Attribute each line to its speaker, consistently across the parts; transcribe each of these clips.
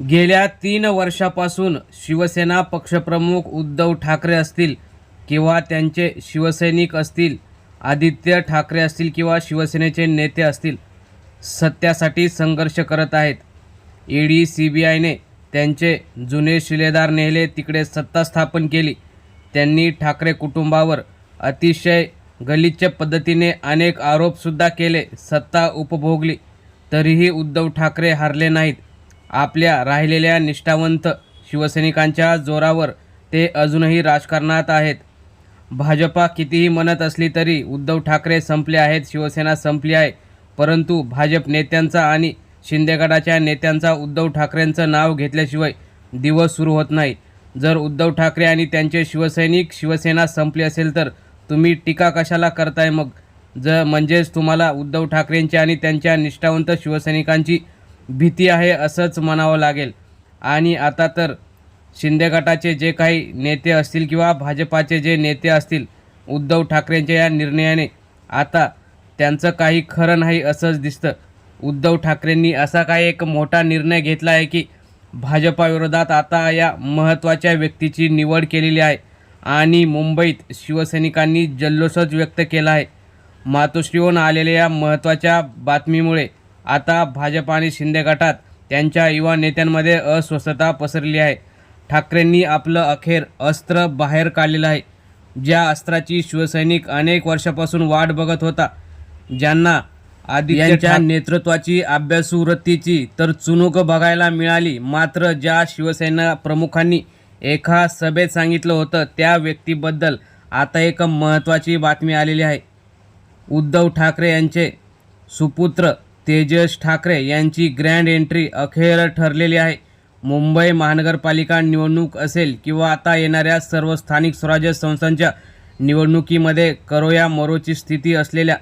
Speaker 1: गेल्या तीन वर्षापासून शिवसेना पक्षप्रमुख उद्धव ठाकरे असतील किंवा त्यांचे शिवसैनिक असतील आदित्य ठाकरे असतील किंवा शिवसेनेचे नेते असतील सत्यासाठी संघर्ष करत आहेत. ईडी सी बी आयने त्यांचे जुने शिलेदार नेले तिकडे सत्ता स्थापन केली. त्यांनी ठाकरे कुटुंबावर अतिशय गलिच्छ पद्धतीने अनेक आरोपसुद्धा केले सत्ता उपभोगली. तरीही उद्धव ठाकरे हारले नाहीत. आपल्या राहिलेल्या निष्ठावंत शिवसैनिकांच्या जोरावर ते अजूनही राजकारणात आहेत. भाजपा कितीही म्हणत असली तरी उद्धव ठाकरे संपले आहेत शिवसेना संपली आहे. परंतु भाजप नेत्यांचा आणि शिंदेगडाच्या नेत्यांचा उद्धव ठाकरेंचं नाव घेतल्याशिवाय दिवस सुरू होत नाही. जर उद्धव ठाकरे आणि त्यांचे शिवसैनिक शिवसेना संपली असेल तर तुम्ही टीका कशाला करताय मग? ज म्हणजेच तुम्हाला उद्धव ठाकरेंची आणि त्यांच्या निष्ठावंत शिवसैनिकांची भीती आहे असंच म्हणावं लागेल. आणि आता तर शिंदे गटाचे जे काही नेते असतील किंवा भाजपाचे जे नेते असतील उद्धव ठाकरेंच्या या निर्णयाने आता त्यांचं काही खरं नाही असंच दिसतं. उद्धव ठाकरेंनी असा काही एक मोठा निर्णय घेतला आहे की भाजपाविरोधात आता या महत्त्वाच्या व्यक्तीची निवड केलेली आहे आणि मुंबईत शिवसैनिकांनी जल्लोषच व्यक्त केला आहे. मातोश्रीहून आलेल्या या महत्त्वाच्या बातमीमुळे आता भाजप आणि शिंदे गटात त्यांच्या युवा नेत्यांमध्ये अस्वस्थता पसरली आहे. ठाकरेंनी आपलं अखेर अस्त्र बाहेर काढलेलं आहे. ज्या अस्त्राची शिवसैनिक अनेक वर्षापासून वाट बघत होता ज्यांना आदित्यांच्या नेतृत्वाची अभ्यासू वृत्तीची तर चुणूक बघायला मिळाली. मात्र ज्या शिवसेना प्रमुखांनी एका सभेत सांगितलं होतं त्या व्यक्तीबद्दल आता एक महत्त्वाची बातमी आलेली आहे. उद्धव ठाकरे यांचे सुपुत्र तेजस ठाकरे यांची ग्रँड एंट्री अखेर ठरलेली आहे. मुंबई महानगरपालिका निवडणूक असेल किंवा आता येणाऱ्या सर्व स्थानिक स्वराज्य संस्थांच्या निवडणुकीमध्ये करोया मरोची स्थिती असलेल्या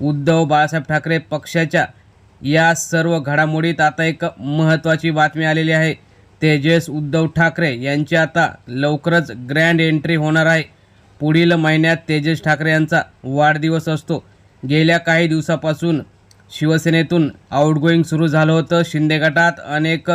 Speaker 1: उद्धव बाळासाहेब ठाकरे पक्षाच्या या सर्व घडामोडीत आता एक महत्त्वाची बातमी आलेली आहे. तेजस उद्धव ठाकरे यांची आता लवकरच ग्रँड एंट्री होणार आहे. पुढील महिन्यात तेजस ठाकरे यांचा वाढदिवस असतो. गेल्या काही दिवसापासून शिवसेनेतून आउटगोईंग सुरू झालं होतं. शिंदे गटात अनेक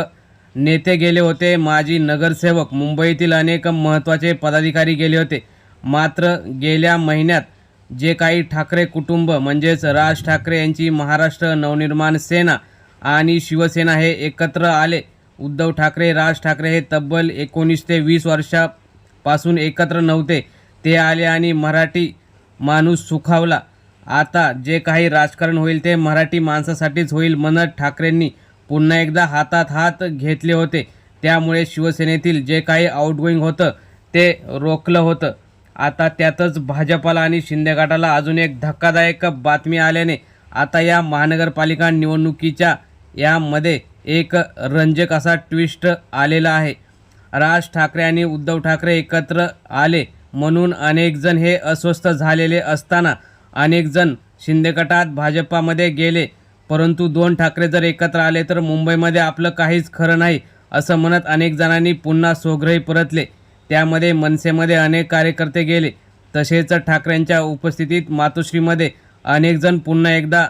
Speaker 1: नेते गेले होते. माजी नगरसेवक मुंबईतील अनेक महत्त्वाचे पदाधिकारी गेले होते. मात्र गेल्या महिन्यात जे काही ठाकरे कुटुंब म्हणजेच राज ठाकरे यांची महाराष्ट्र नवनिर्माण सेना आणि शिवसेना हे एकत्र आले. उद्धव ठाकरे राज ठाकरे हे तब्बल एकोणीस ते वीस वर्षापासून एकत्र नव्हते. ते आले आणि मराठी माणूस सुखावला. आता जे काही राजकारण होईल ते मराठी माणसासाठीच होईल म्हणत ठाकरेंनी पुन्हा एकदा हातात हात घेतले होते. त्यामुळे शिवसेनेतील जे काही आउटगोईंग होतं ते रोखलं होतं. आता त्यातच भाजपाला आणि शिंदे गटाला अजून एक धक्कादायक बातमी आल्याने आता या महानगरपालिका निवडणुकीच्या यामध्ये एक रंजक असा ट्विस्ट आलेला आहे. राज ठाकरे आणि उद्धव ठाकरे एकत्र आले म्हणून अनेकजण हे अस्वस्थ झालेले असताना अनेक जण शिंदे गटात भाजपामध्ये गेले. परंतु दोन ठाकरे जर एकत्र आले तर मुंबईमध्ये आपलं काहीच खरं नाही असं म्हणत अनेक जणांनी पुन्हा स्वग्रही परतले. त्यामध्ये मनसेमध्ये अनेक कार्यकर्ते गेले. तसेच ठाकरेंच्या उपस्थितीत मातोश्रीमध्ये अनेक जण पुन्हा एकदा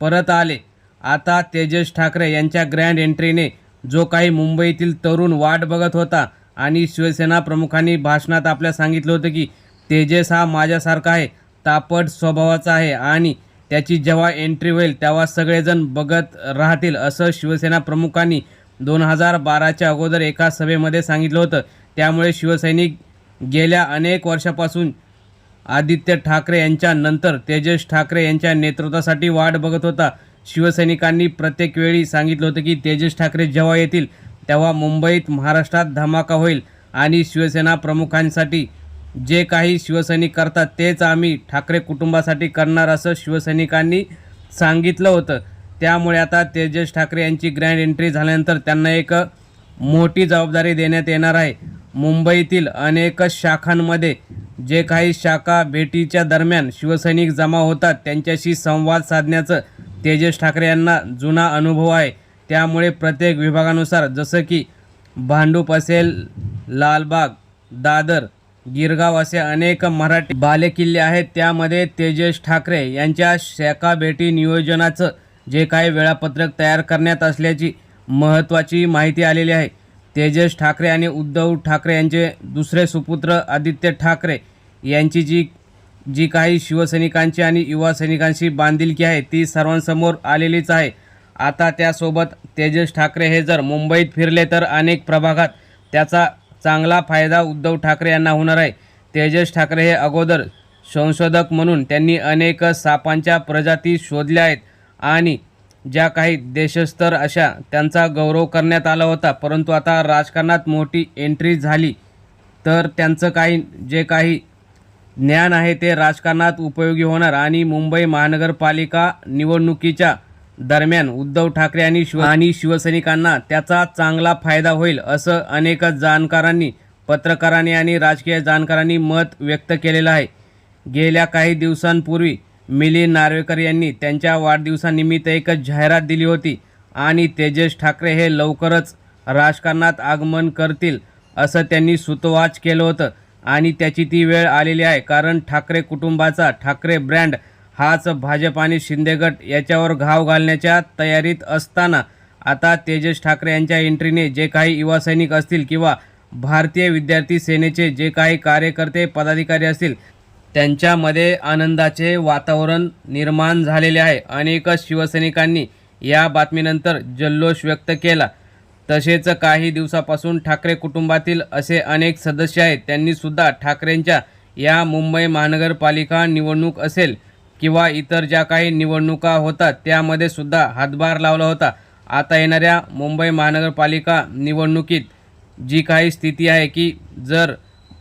Speaker 1: परत आले. आता तेजस ठाकरे यांच्या ग्रँड एंट्रीने जो काही मुंबईतील तरुण वाट बघत होता आणि शिवसेना प्रमुखांनी भाषणात आपल्या सांगितलं होतं की तेजस हा माझ्यासारखा आहे. तापट स्वभावाचा आहे आणि त्याची जेव्हा एंट्री होईल तेव्हा सगळेजण बघत राहतील असं शिवसेना प्रमुखांनी दोन हजार बाराच्या अगोदर एका सभेमध्ये सांगितलं होतं. त्यामुळे शिवसैनिक गेल्या अनेक वर्षापासून आदित्य ठाकरे यांच्या नंतर तेजस ठाकरे यांच्या नेतृत्वासाठी वाट बघत होता. शिवसैनिकांनी प्रत्येक वेळी सांगितलं होतं की तेजस ठाकरे जेव्हा येतील तेव्हा मुंबईत महाराष्ट्रात धमाका होईल आणि शिवसेना प्रमुखांसाठी जे काही शिवसैनिक करतात तेच आम्ही ठाकरे कुटुंबासाठी करणार असं शिवसैनिकांनी सांगितलं होतं. त्यामुळे आता तेजस ठाकरे यांची ग्रँड एंट्री झाल्यानंतर त्यांना एक मोठी जबाबदारी देण्यात येणार आहे. मुंबईतील अनेक शाखांमध्ये जे काही शाखा भेटीच्या दरम्यान शिवसैनिक जमा होतात त्यांच्याशी संवाद साधण्याचं तेजस ठाकरे यांना जुना अनुभव आहे. त्यामुळे प्रत्येक विभागानुसार जसं की भांडूप असेल लालबाग दादर गिरगाव असे अनेक मराठी बालेकिल्ले आहेत. त्यामध्ये तेजेश ठाकरे यांच्या शाखा भेटी नियोजनाचं जे काही वेळापत्रक तयार करण्यात असल्याची महत्त्वाची माहिती आलेली आहे. तेजेश ठाकरे आणि उद्धव ठाकरे यांचे दुसरे सुपुत्र आदित्य ठाकरे यांची जी जी काही शिवसैनिकांची आणि युवा सैनिकांशी बांधिलकी आहे ती सर्वांसमोर आलेलीच आहे. आता त्यासोबत तेजेश ठाकरे हे जर मुंबईत फिरले तर अनेक प्रभागात त्याचा चांगला फायदा उद्धव ठाकरे यांना होणार आहे. तेजस ठाकरे हे अगोदर संशोधक म्हणून त्यांनी अनेक सापांच्या प्रजाती शोधल्या आहेत आणि ज्या काही देशस्तर अशा त्यांचा गौरव करण्यात आला होता. परंतु आता राजकारणात मोठी एंट्री झाली. तर त्यांचं काही जे काही ज्ञान आहे ते राजकारणात उपयोगी होणार आणि मुंबई महानगरपालिका निवडणुकीच्या दरम्यान उद्धव ठाकरे आणि शिव आणि शिवसैनिकांना त्याचा चांगला फायदा होईल असं अनेक जाणकारांनी पत्रकारांनी आणि राजकीय जाणकारांनी मत व्यक्त केलेलं आहे. गेल्या काही दिवसांपूर्वी मिलिंद नार्वेकर यांनी त्यांच्या वाढदिवसानिमित्त एक जाहिरात दिली होती आणि तेजस ठाकरे हे लवकरच राजकारणात आगमन करतील असं त्यांनी सुतवाच केलं होतं आणि त्याची ती वेळ आलेली आहे कारण ठाकरे कुटुंबाचा ठाकरे ब्रँड हाच भाजप आणि शिंदेगट याच्यावर घाव घालण्याच्या तयारीत असताना आता तेजस ठाकरे यांच्या एंट्रीने जे काही युवा सैनिक असतील किंवा भारतीय विद्यार्थी सेनेचे जे काही कार्यकर्ते पदाधिकारी असतील त्यांच्यामध्ये आनंदाचे वातावरण निर्माण झालेले आहे. अनेक शिवसैनिकांनी या बातमीनंतर जल्लोष व्यक्त केला. तसेच काही दिवसापासून ठाकरे कुटुंबातील असे अनेक सदस्य आहेत त्यांनीसुद्धा ठाकरेंच्या या मुंबई महानगरपालिका निवडणूक असेल किंवा इतर ज्या काही निवडणुका होतात त्यामध्ये सुद्धा हातभार लावला होता. आता येणाऱ्या मुंबई महानगरपालिका निवडणुकीत जी काही स्थिती आहे की जर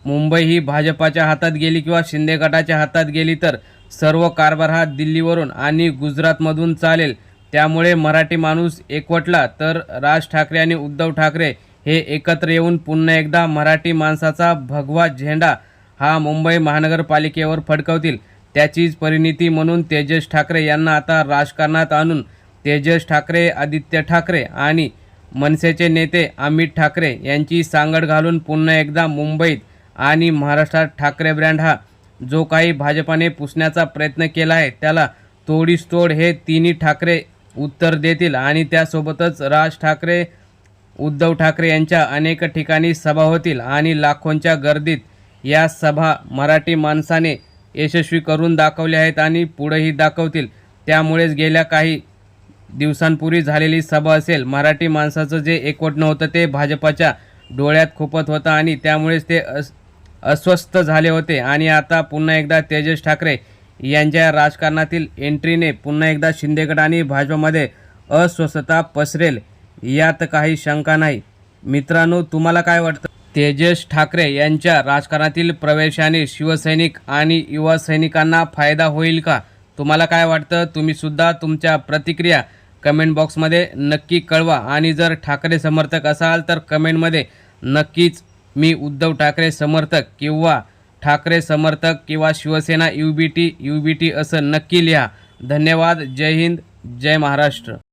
Speaker 1: मुंबई ही भाजपाच्या हातात गेली किंवा शिंदे गटाच्या हातात गेली तर सर्व कारभार हा दिल्लीवरून आणि गुजरातमधून चालेल. त्यामुळे मराठी माणूस एकवटला तर राज ठाकरे आणि उद्धव ठाकरे हे एकत्र येऊन पुन्हा एकदा मराठी माणसाचा भगवा झेंडा हा मुंबई महानगरपालिकेवर फडकवतील. त्याचीच परिणिती म्हणून तेजस ठाकरे यांना आता राजकारणात आणून तेजस ठाकरे आदित्य ठाकरे आणि मनसेचे नेते अमित ठाकरे यांची सांगड घालून पुन्हा एकदा मुंबईत आणि महाराष्ट्रात ठाकरे ब्रँड हा जो काही भाजपाने पुसण्याचा प्रयत्न केला आहे त्याला तोडीस तोड हे तिन्ही ठाकरे उत्तर देतील. आणि त्यासोबतच राज ठाकरे उद्धव ठाकरे यांच्या अनेक ठिकाणी सभा होतील आणि लाखोंच्या गर्दीत या सभा मराठी माणसाने यशस्वी करून दाखवले आहेत आणि पुढेही दाखवतील. त्यामुळेच गेल्या काही दिवसांपूर्वी झालेली सभा असेल. मराठी माणसाचं जे एकवटणं होतं ते भाजपाच्या डोळ्यात खुपत होतं आणि त्यामुळेच ते अस अस्वस्थ झाले होते. आणि आता पुन्हा एकदा तेजस ठाकरे यांच्या राजकारणातील एंट्रीने पुन्हा एकदा शिंदेगड आणि भाजपमध्ये अस्वस्थता पसरेल यात काही शंका नाही. मित्रांनो तुम्हाला काय वाटतं? तेजस ठाकरे यांच्या राजकारणातील प्रवेशाने शिवसैनिक आणि युवा सैनिकांना फायदा होईल का? तुम्हाला काय वाटतं? तुम्हीसुद्धा तुमच्या प्रतिक्रिया कमेंट बॉक्समध्ये नक्की कळवा. आणि जर ठाकरे समर्थक असाल तर कमेंटमध्ये नक्कीच मी उद्धव ठाकरे समर्थक किंवा ठाकरे समर्थक किंवा Shivsena U B T U B T असं नक्की लिहा. धन्यवाद. जय हिंद. जय महाराष्ट्र.